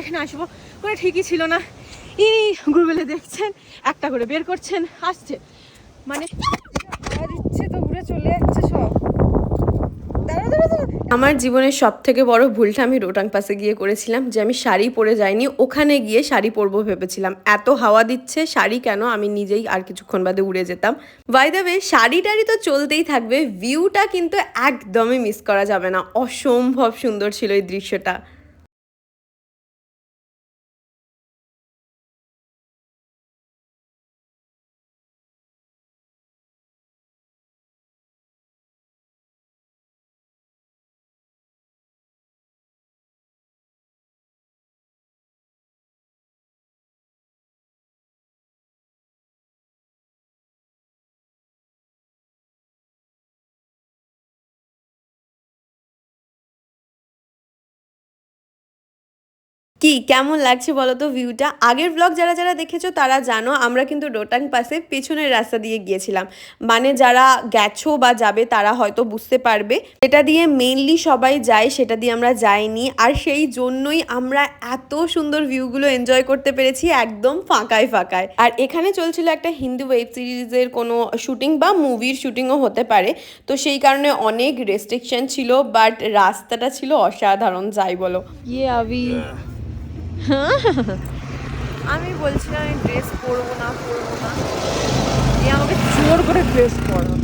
এখানে আসব। কোনো ঠিকই ছিল না। ইনি গুগলে দেখছেন, একটা করে বের করছেন, আসছে। মানে দিচ্ছে তো উড়ে চলে যাচ্ছে সব। আমার জীবনের সব থেকে বড় ভুলটা আমি রোটাং পাসে গিয়ে করেছিলাম যে আমি শাড়ি পরে যাইনি, ওখানে গিয়ে শাড়ি পরবো ভেবেছিলাম। এত হাওয়া দিচ্ছে, শাড়ি কেন আমি নিজেই আর কিছুক্ষণ বাদে উড়ে যেতাম। বাই দ্য ওয়ে শাড়ি টাড়ি তো চলতেই থাকবে ভিউটা কিন্তু একদমই মিস করা যাবে না। অসম্ভব সুন্দর ছিল এই দৃশ্যটা। কি কেমন লাগছে বলো তো ভিউটা আগের ব্লগ যারা যারা দেখেছ তারা জানো আমরা কিন্তু রোটাং পাসে পেছনের রাস্তা দিয়ে গিয়েছিলাম। মানে যারা গেছো বা যাবে তারা হয়তো বুঝতে পারবে। সেটা দিয়ে মেইনলি সবাই যায় সেটা দিয়ে আমরা যাইনি। আর সেই জন্যই আমরা এত সুন্দর ভিউগুলো এনজয় করতে পেরেছি একদম ফাঁকায় ফাঁকায়। আর এখানে চলছিল একটা হিন্দি ওয়েব সিরিজের কোনো শুটিং বা মুভির শুটিংও হতে পারে। তো সেই কারণে অনেক রেস্ট্রিকশন ছিল বাট রাস্তাটা ছিল অসাধারণ যাই বলো। ইয়ে আবি আমি বলছিলাম আমি ড্রেস পরবো না পরবো না এ আমাকে জোর করে ড্রেস পরানো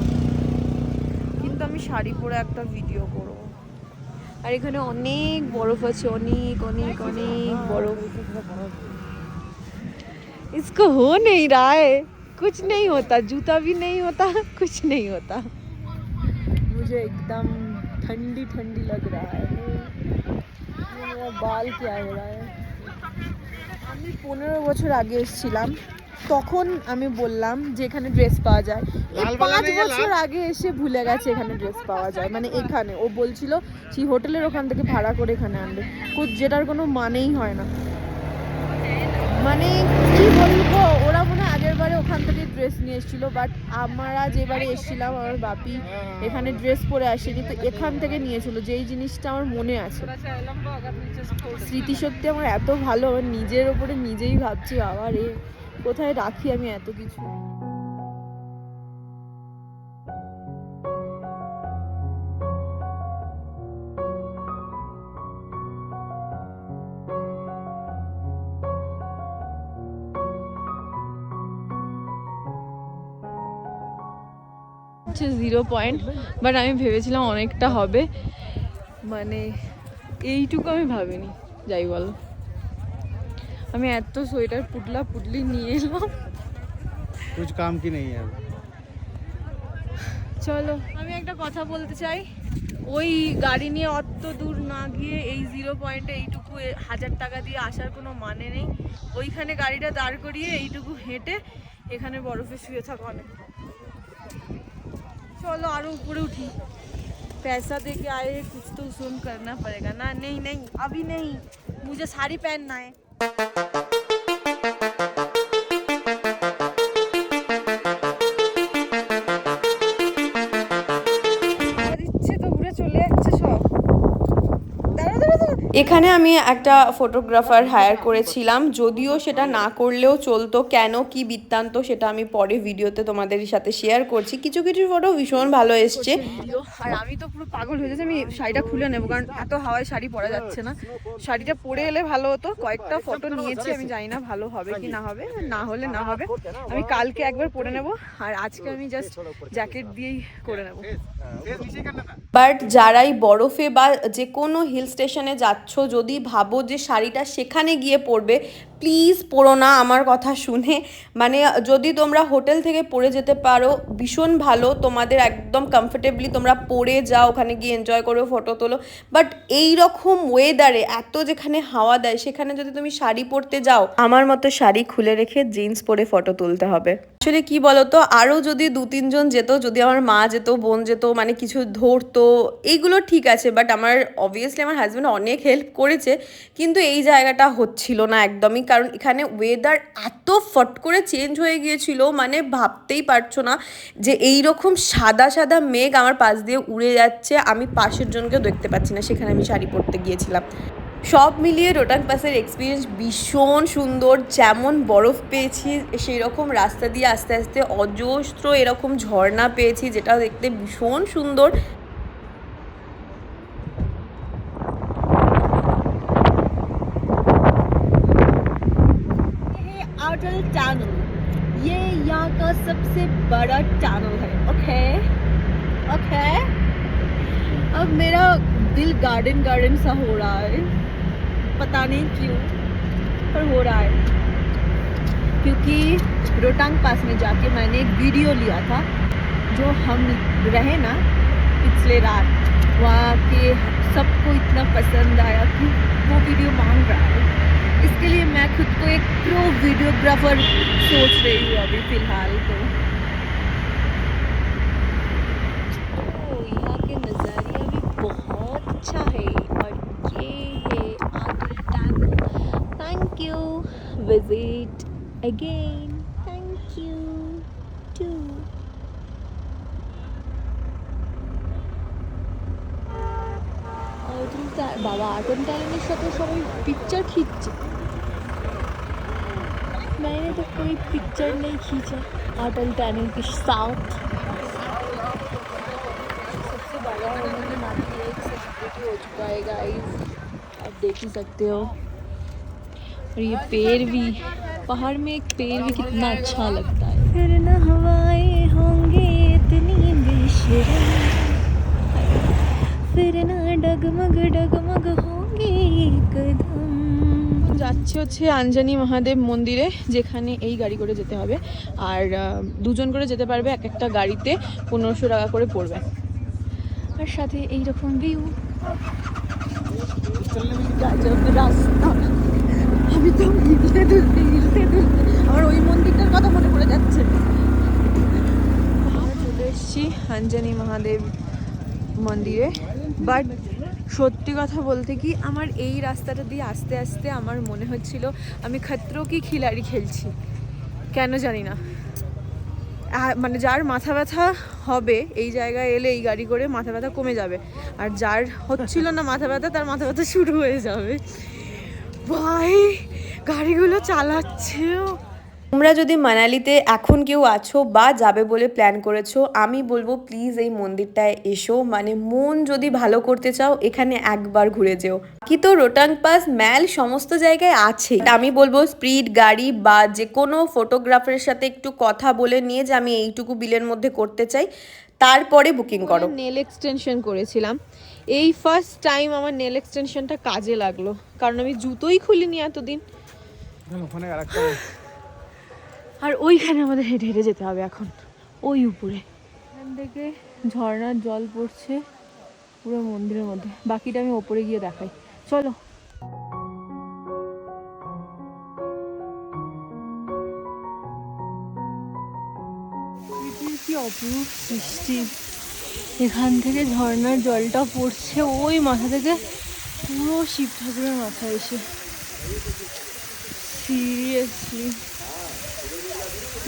কিন্তু আমি শাড়ি পরে একটা ভিডিও করব আর এখানে অনেক বরফ আছে অনেক অনেক অনেক বরফ इसको हो नहीं रहा है कुछ नहीं होता जूता भी नहीं होता कुछ नहीं होता मुझे एकदम ठंडी ठंडी लग रहा है ये मेरा बाल क्या हो रहा है আমি পনেরো বছর আগে এসেছিলাম তখন আমি বললাম যে এখানে ড্রেস পাওয়া যায়। এই পাঁচ বছর আগে এসে ভুলে গেছে এখানে ড্রেস পাওয়া যায়। মানে এখানে। ও বলছিল সেই হোটেলের ওখান থেকে ভাড়া করে এখানে আনবে। যেটার কোনো মানেই হয় না। মানে কি বলব, ওরা মনে হয় আগের বারে ওখান থেকে ড্রেস নিয়ে এসেছিল বাট আমরা যেবারে এসেছিলাম, আমার বাপি এখানে ড্রেস পরে আসেনি তো এখান থেকে নিয়েছিল, যেই জিনিসটা আমার মনে আছে। স্মৃতিশক্তি আমার এত ভালো নিজের ওপরে নিজেই ভাবছি, আবার এ কোথায় রাখি আমি এত কিছু? হচ্ছে জিরো পয়েন্ট বাট আমি ভেবেছিলাম অনেকটা হবে। মানে এইটুকু আমি ভাবিনি যাই বল। আমি এত সোয়েটার পুটলা পুটলি নিয়ে এলাম। কুছ কাম কি নেই চলো আমি একটা কথা বলতে চাই। ওই গাড়ি নিয়ে অত দূর না গিয়ে এই জিরো পয়েন্টে এইটুকু হাজার টাকা দিয়ে আসার কোনো মানে নেই। ওইখানে গাড়িটা দাঁড় করিয়ে এইটুকু হেঁটে এখানে বরফে শুয়ে থাকা অনেক चलो आरो ऊपर उठी। पैसा दे के आए, कुछ तो सुन करना पड़ेगा। ना, नहीं नहीं, अभी नहीं। मुझे साड़ी पहनना है। এখানে আমি একটা ফটোগ্রাফার হায়ার করেছিলাম যদিও সেটা না করলেও চলতো কেন কি বৃত্তান্ত সেটা আমি পরে ভিডিওতে তোমাদের সাথে শেয়ার করছি কিছু কিছু ফটো ভীষণ ভালো এসছে আর আমি তো পুরো পাগল হয়ে যাচ্ছি আমি শাড়িটা খুলে নেব কারণ এত হাওয়ায় শাড়ি পরা যাচ্ছে না শাড়িটা পরে এলে ভালো হতো কয়েকটা ফটো নিয়েছি আমি জানি না ভালো হবে কি না হবে না হলে না হবে আমি কালকে একবার পরে নেব আর আজকে আমি জাস্ট জ্যাকেট দিয়েই করে নেব বাট যারাই বরফে বা যে কোনো হিল স্টেশনে যাচ্ছ, যদি ভাবো যে শাড়িটা সেখানে গিয়ে পরবে প্লিজ পরো না আমার কথা শুনে। মানে যদি তোমরা হোটেল থেকে পরে যেতে পারো, ভীষণ ভালো। তোমাদের একদম কমফোর্টেবলি তোমরা পরে যাও, ওখানে গিয়ে এনজয় করো ফটো তোলো। বাট এই রকম ওয়েদারে এত যেখানে হাওয়া দেয়, সেখানে যদি তুমি শাড়ি পরতে যাও, আমার মতো শাড়ি খুলে রেখে জিন্স পরে ফটো তুলতে হবে। আসলে কি বলতো আরও যদি দু, তিনজন যেত, যদি আমার মা যেত, বোন যেত মানে কিছু ধরতো, এইগুলো ঠিক আছে। বাট আমার অবভিয়াসলি আমার হাজব্যান্ড অনেক হেল্প করেছে। কিন্তু এই জায়গাটা হচ্ছিল না একদমই। কারণ এখানে ওয়েদার এত ফট করে চেঞ্জ হয়ে গিয়েছিল মানে ভাবতেই পারছ না যে এই রকম সাদা সাদা মেঘ আমার পাশ দিয়ে উড়ে যাচ্ছে, আমি পাশের জনকেও দেখতে পাচ্ছি না, সেখানে আমি শাড়ি পরতে গিয়েছিলাম। সব মিলিয়ে রোটাং পাসের এক্সপিরিয়েন্স ভীষণ সুন্দর, যেমন বরফ পেয়েছি সেই রকম রাস্তা দিয়ে আস্তে আস্তে অজস্র এরকম ঝর্ণা পেয়েছি, যেটা দেখতে ভীষণ সুন্দর। अटल टनल ये यहाँ का सबसे बड़ा टनल है ओके ओके अब मेरा दिल गार्डन गार्डन सा हो रहा है। पता नहीं क्यों, पर हो रहा है। क्योंकि रोटांग पास में जाके मैंने एक वीडियो लिया था, जो हम रहे ना पिछले रात, वहाँ के सबको इतना पसंद आया कि वो वीडियो मांग रहा है। इसके लिए मैं खुद को एक प्रो वीडियोग्राफर सोच रही हूँ अभी फ़िलहाल तो। यहाँ के नज़ारिया भी बहुत अच्छा है और ये है Adil Tank thank you visit again thank you বাবা আর্টন ট্যালেন্টের সাথে সবাই পিকচার খিচ্ছে? मैंने तो कोई पिक्चर नहीं खींचा अटल टैनिंग के साथ हो चुका है आप देख ही सकते हो। और ये पेड़ भी, पहाड़ में एक पेड़ भी कितना अच्छा लगता है। फिर ना हवाएँ होंगे इतनी बेशरम। फिर ना डगमग डगमग होंगी कदम যাচ্ছি হচ্ছে আঞ্জানি মহাদেব মন্দিরে যেখানে এই গাড়ি করে যেতে হবে আর আহ, দুজন করে যেতে পারবে এক একটা গাড়িতে পনেরোশো টাকা করে পড়বে আর সাথে এইরকম ভিউ গাজব রাস্তা আমি তো হিলতে দুলতে হিলতে দুলতে আমার ওই মন্দিরটার কথা মনে পড়ে যাচ্ছে আমরা চলে এসেছি আঞ্জানি মহাদেব মন্দিরে বাট সত্যি কথা বলতে কি, আমার এই রাস্তাটা দিয়ে আস্তে আস্তে আমার মনে হচ্ছিল আমি খতরো কি খিলাড়ি খেলছি। কেন জানি না। মানে যার মাথা ব্যথা হবে, এই জায়গায় এলে এই গাড়ি করে মাথা ব্যথা কমে যাবে। আর যার হচ্ছিল না মাথা ব্যথা, তার মাথা ব্যথা শুরু হয়ে যাবে। ভাই, গাড়িগুলো চালাচ্ছেও তোমরা যদি মানালিতে এখন কেউ আছো বা যাবে বলে প্ল্যান করেছ আমি বলব প্লিজ এই মন্দিরটায় এসো। মানে মন যদি ভালো করতে চাও এখানে একবার ঘুরে যেও। কি তো রোটাং পাস ম্যাল সমস্ত জায়গায় আছে। আমি বলব স্পিড গাড়ি বা যে কোনো ফটোগ্রাফারের সাথে একটু কথা বলে নিয়ে যে আমি এইটুকু বিলের মধ্যে করতে চাই তারপরে বুকিং করো। নেল এক্সটেনশন করেছিলাম। এই ফার্স্ট টাইম আমার নেল এক্সটেনশনটা কাজে লাগল। কারণ আমি জুতোই খুলিনি এতদিন। ওখানে আরেকটা আর ওইখানে আমাদের হেঁটে হেঁটে যেতে হবে এখন। ওই উপরে। এখান থেকে ঝর্ণার জল পড়ছে পুরো মন্দিরের মধ্যে। বাকিটা আমি ওপরে গিয়ে দেখাই। চলো। কি অপরূপ সৃষ্টি। এখান থেকে ঝর্ণার জলটা পড়ছে ওই মাথা থেকে। পুরো শিব ঠাকুরের মাথায় এসে। সিরিয়াসলি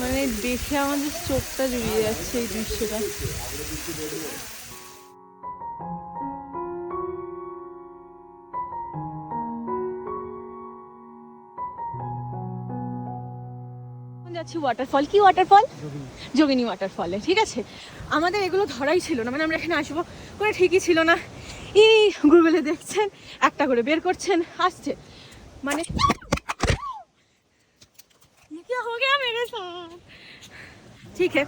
মানে দেখে আমাদের চোখটা জুড়িয়ে যাচ্ছে এই দৃশ্যটা। যাচ্ছি ওয়াটারফল কি ওয়াটারফল যোগিনী ওয়াটারফলে ঠিক আছে? আমাদের এগুলো ধরাই ছিল না মানে আমরা এখানে আসব কোনো ঠিকই ছিল না। এই গুগলে দেখছেন, একটা করে বের করছেন, আসছে। মানে ये क्या हो गया मेरे साथ ঠিক है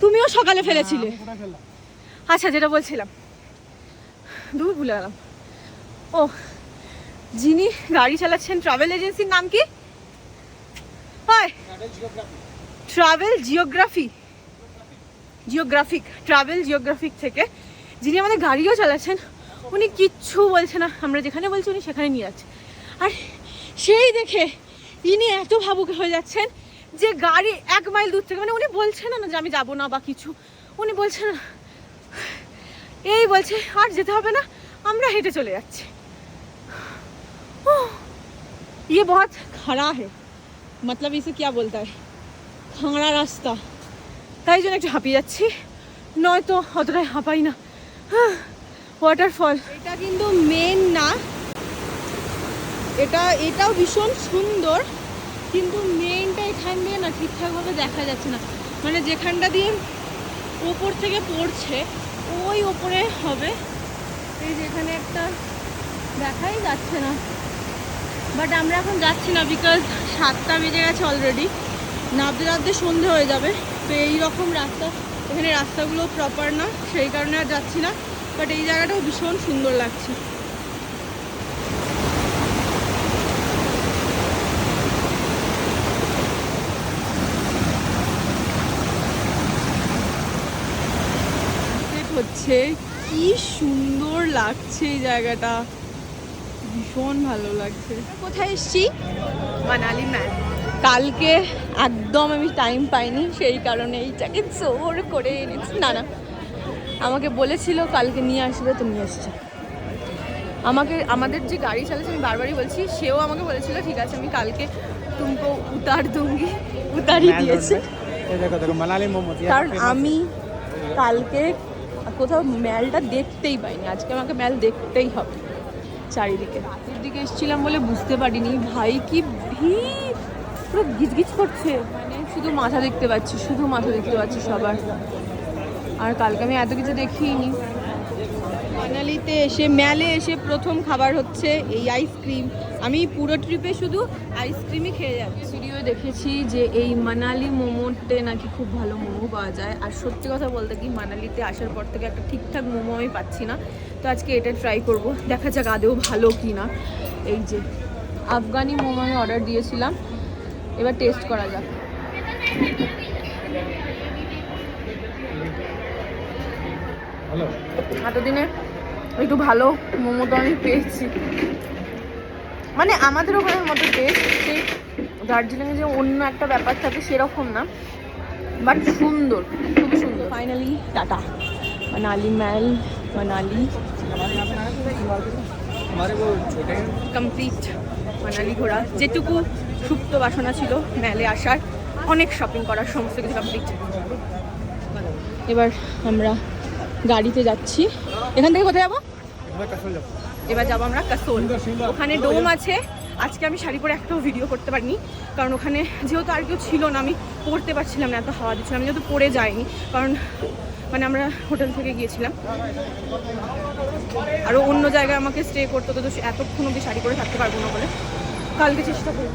তুমিও সকালে ফেলেছিলে আচ্ছা যেটা বলছিলাম দূর ভুলে গেলাম ও যিনি গাড়ি চালাচ্ছেন ট্রাভেল এজেন্সির নাম কি হয় travel geography geographic travel geographic থেকে যিনি আমাদের গাড়িও চালাচ্ছেন উনি কিচ্ছু বলছে না আমরা যেখানে বলছি উনি সেখানে নিয়ে যাচ্ছে আর সেই দেখে ইনি এত ভাবুক হয়ে যাচ্ছেন যে গাড়ি এক মাইল দূর থেকে মানে উনি বলছেন না যে আমি যাবো না বা কিছু উনি বলছেন না এই বলছে আর যেতে হবে না আমরা হেঁটে চলে যাচ্ছি ओह, ये बहुत खड़ा है मतलब इसे क्या बोलता है খাংড়া রাস্তা তাই জন্য একটু হাঁপিয়ে যাচ্ছি নয়তো অতটাই হাঁপাই না ওয়াটারফল এটা কিন্তু মেন না এটা, এটাও ভীষণ সুন্দর, কিন্তু মেইনটা এখান দিয়ে না ঠিকঠাকভাবে দেখা যাচ্ছে না। মানে যেখানটা দিয়ে ওপর থেকে পড়ছে, ওই ওপরে হবে। এই যেখানে একটা দেখাই যাচ্ছে না। বাট আমরা এখন যাচ্ছি না বিকজ সাতটা বেজে গেছে অলরেডি নামতে নামতে সন্ধে হয়ে যাবে। তো এই রকম রাস্তা, এখানে রাস্তাগুলো প্রপার না, সেই কারণে আর যাচ্ছি না। বাট এই জায়গাটাও ভীষণ সুন্দর লাগছে। লাগছে কি সুন্দর লাগছে এই জায়গাটা। ভীষণ ভালো লাগছে। কোথায় এসছি? মানালি ম্যাম কালকে একদম আমি টাইম পাইনি সেই কারণে এইটাকে জোর করে এনেছি। না না আমাকে বলেছিল কালকে নিয়ে আসবে তো নিয়ে আমাকে আমাদের যে গাড়ি চালাচ্ছে আমি বারবারই বলছি সেও আমাকে বলেছিল ঠিক আছে আমি কালকে তুমকো উতার দুঙ্গি উতারই দিয়েছি। কারণ আমি কালকে কোথাও ম্যালটা দেখতেই পাইনি। আজকে আমাকে ম্যাল দেখতেই হবে। চারিদিকে। রাতের দিকে এসেছিলাম বলে বুঝতে পারিনি। ভাই, কি ভিড়! পুরো গিজগিজ করছে। মানে শুধু মাথা দেখতে পাচ্ছি, শুধু মাথা দেখতে পাচ্ছি সবার। আর কালকে আমি এত কিছু দেখিনি। মানালিতে এসে ম্যালে এসে প্রথম খাবার হচ্ছে এই আইসক্রিম আমি পুরো ট্রিপে শুধু আইসক্রিমই খেয়ে যাচ্ছি। ভিডিও দেখেছি যে এই মানালি মোমোতে নাকি খুব ভালো মোমো পাওয়া যায়। আর সত্যি কথা বলতে কি মানালিতে আসার পর থেকে একটা ঠিকঠাক মোমো আমি পাচ্ছি না। তো আজকে এটা ট্রাই করব। দেখা যাক আদেও ভালো কি না এই যে আফগানি মোমো আমি অর্ডার দিয়েছিলাম। এবার টেস্ট করা যাক। এতদিনে একটু ভালো মোমো তো আমি পেয়েছি। মানে আমাদের ওখানের মতো টেস্ট সেই দার্জিলিংয়ে যে অন্য একটা ব্যাপার থাকে সেরকম না বাট সুন্দর খুব সুন্দর। Finally tata Manali mall Manali complete Manali ঘোরা। যেটুকু সুপ্ত বাসনা ছিল ম্যালে আসার অনেক শপিং করার সমস্ত কিছু কমপ্লিট এবার আমরা গাড়িতে যাচ্ছি। এখান থেকে কোথায় যাব। এবার যাব আমরা কাসোল। ওখানে ডোম আছে। আজকে আমি শাড়ি পরে একটাও ভিডিও করতে পারিনি। কারণ ওখানে যেহেতু আর কেউ ছিল না আমি পড়তে পারছিলাম না এত হাওয়া দিচ্ছিলাম আমি যেহেতু পড়ে যাইনি কারণ মানে আমরা হোটেল থেকে গিয়েছিলাম। আরও অন্য জায়গায় আমাকে স্টে করতে হতো তো এতক্ষণ অব্দি শাড়ি পরে থাকতে পারব না বলে। কালকে চেষ্টা করব।